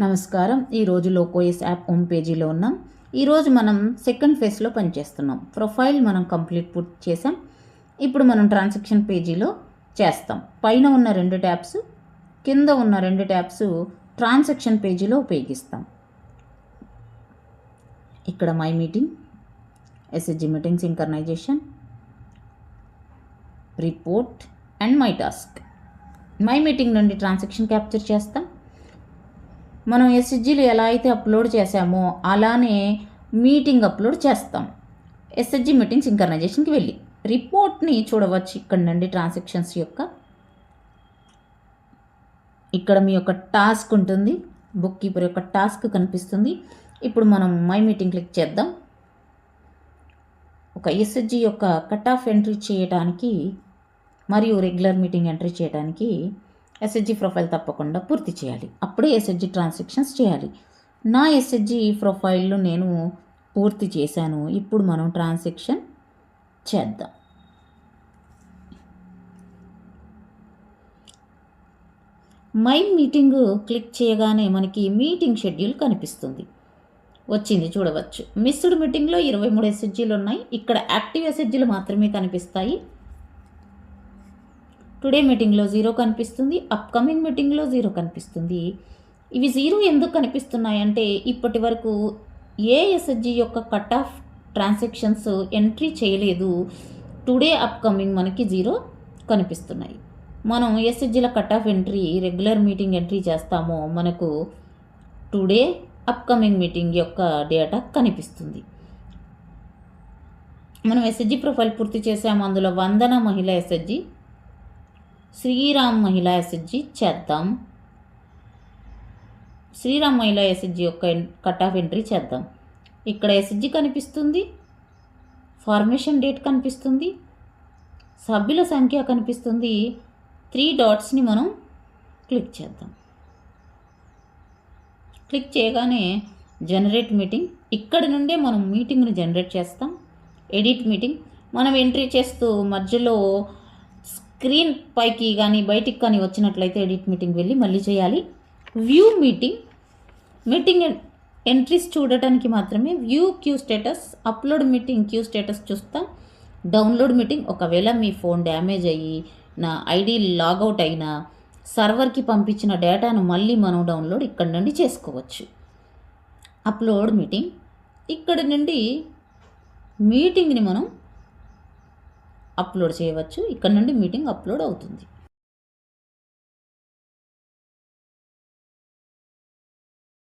నమస్కారం. ఈరోజు లోకోయస్ app home పేజీలో ఉన్నాం. ఈరోజు మనం సెకండ్ ఫేజ్లో పనిచేస్తున్నాం. ప్రొఫైల్ మనం కంప్లీట్ పూర్తి చేసాం ఇప్పుడు మనం ట్రాన్సాక్షన్ పేజీలో చేస్తాం. పైన ఉన్న రెండు ట్యాబ్స్ కింద ఉన్న రెండు ట్యాబ్స్ ట్రాన్సాక్షన్ పేజీలో ఉపయోగిస్తాం. ఇక్కడ my meeting SSG meeting synchronization report and my task. My meeting నుండి ట్రాన్సాక్షన్ క్యాప్చర్ చేస్తాం. మనం ఎస్హెచ్జీలు ఎలా అయితే అప్లోడ్ చేశామో అలానే మీటింగ్ అప్లోడ్ చేస్తాం. ఎస్హెచ్జీ మీటింగ్ సింకర్నైజేషన్కి వెళ్ళి. రిపోర్ట్ని చూడవచ్చు ఇక్కడ నుండి ట్రాన్సాక్షన్స్ యొక్క. ఇక్కడ మీ యొక్క టాస్క్ ఉంటుంది. బుక్ కీపర్ యొక్క టాస్క్ కనిపిస్తుంది. ఇప్పుడు మనం మై మీటింగ్ క్లిక్ చేద్దాం. ఒక ఎస్హెచ్జి యొక్క కట్ ఆఫ్ ఎంట్రీ చేయడానికి మరియు రెగ్యులర్ మీటింగ్ ఎంట్రీ చేయడానికి ఎస్హెచ్జి ప్రొఫైల్ తప్పకుండా పూర్తి చేయాలి. అప్పుడే ఎస్హెచ్జి ట్రాన్సాక్షన్స్ చేయాలి. నా ఎస్హెచ్జి ప్రొఫైల్లో నేను పూర్తి చేశాను. ఇప్పుడు మనం ట్రాన్సాక్షన్ చేద్దాం. మై మీటింగ్ క్లిక్ చేయగానే మనకి మీటింగ్ షెడ్యూల్ కనిపిస్తుంది. వచ్చింది చూడవచ్చు. మిస్డ్ మీటింగ్లో ఇరవై మూడు ఎస్హెచ్జీలు ఉన్నాయి. ఇక్కడ యాక్టివ్ ఎస్హెచ్జీలు మాత్రమే కనిపిస్తాయి. టుడే మీటింగ్లో జీరో కనిపిస్తుంది అప్కమింగ్ మీటింగ్లో జీరో కనిపిస్తుంది. ఇవి జీరో ఎందుకు కనిపిస్తున్నాయి అంటే ఇప్పటి వరకు ఏ యొక్క కట్ ఆఫ్ ట్రాన్సాక్షన్స్ ఎంట్రీ చేయలేదు. టుడే అప్కమింగ్ మనకి జీరో కనిపిస్తున్నాయి. మనం ఎస్హెచ్జిల cut off entry regular meeting entry చేస్తామో మనకు టుడే అప్కమింగ్ మీటింగ్ యొక్క డేటా కనిపిస్తుంది. మనం ఎస్హెచ్జి ప్రొఫైల్ పూర్తి చేసాము అందులో వందన మహిళ ఎస్హెచ్జి శ్రీరామ్ మహిళా ఎస్హెచ్జి చేద్దాం. శ్రీరామ్ మహిళా ఎస్హెచ్జి యొక్క కట్ ఆఫ్ ఎంట్రీ చేద్దాం. ఇక్కడ ఎస్హెచ్జి కనిపిస్తుంది ఫార్మేషన్ డేట్ కనిపిస్తుంది సభ్యుల సంఖ్య కనిపిస్తుంది త్రీ డాట్స్ని మనం క్లిక్ చేద్దాం. క్లిక్ చేయగానే జనరేట్ మీటింగ్ ఇక్కడ నుండే మనం మీటింగ్ని జనరేట్ చేస్తాం. ఎడిట్ మీటింగ్ మనం ఎంట్రీ చేస్తూ మధ్యలో స్క్రీన్ పైకి కానీ బయటికి కానీ వచ్చినట్లయితే ఎడిట్ మీటింగ్ వెళ్ళి మళ్ళీ చేయాలి. View meeting. మీటింగ్ ఎంట్రీస్ చూడటానికి మాత్రమే view queue status upload meeting queue status చూస్తాం. Download meeting. ఒకవేళ మీ ఫోన్ డ్యామేజ్ అయ్యి నా ఐడి లాగౌట్ అయినా సర్వర్కి పంపించిన డేటాను మళ్ళీ మనం డౌన్లోడ్ ఇక్కడ నుండి చేసుకోవచ్చు. Upload meeting. ఇక్కడ నుండి మీటింగ్ని మనం అప్లోడ్ చేయవచ్చు. ఇక్కడ నుండి మీటింగ్ అప్లోడ్ అవుతుంది.